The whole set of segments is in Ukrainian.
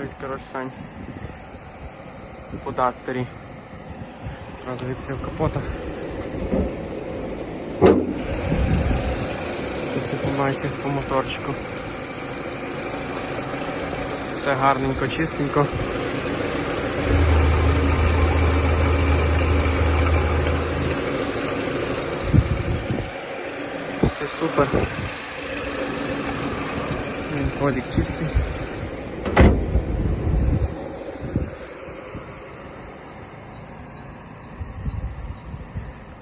Дивись, коротше, Сань. По дастері. Зразу відкрив капота. Тут допомагається по моторчику. Все гарненько, чистенько. Все супер. Він Кодик чистий.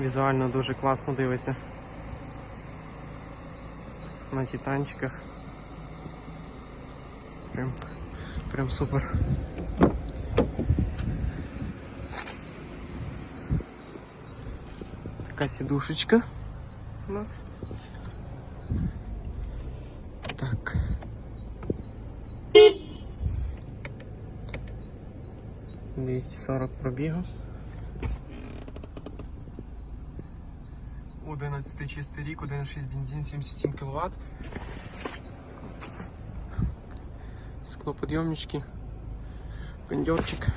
Візуально дуже класно дивиться. На титанчиках. Прям, прям супер. Така сідушечка у нас. Так. Двісті сорок пробігу. 11 чистий рік, 1,6 бензин, 77 кВт. Склоподйомнички, кондерчик.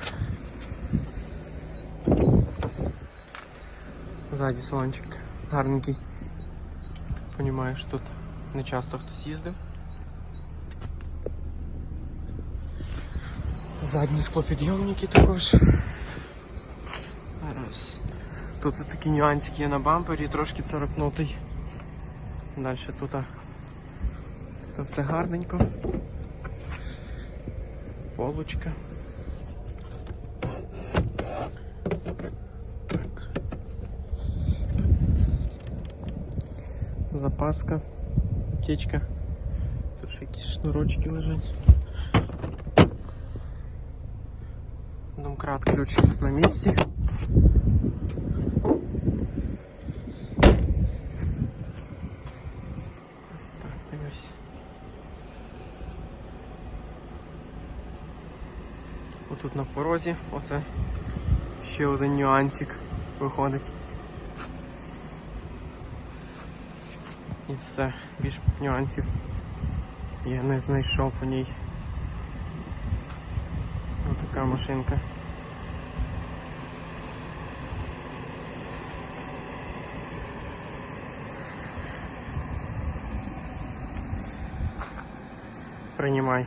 Ззаді салончик гарненький. Понімаєш, тут не часто хтось їздив. Задні склопідйомники також. Раз. Тут такі нюансики є на бампері, трошки царапнутий. Далі тут, а, тут все гарненько. Полочка. Так. Запаска, аптечка. Тут ще якісь шнурочки лежать. Домкрат ключ на місці. Отут на порозі, оце ще один нюансик виходить. І все, більш нюансів я не знайшов по ній. Ось така машинка. Принимай.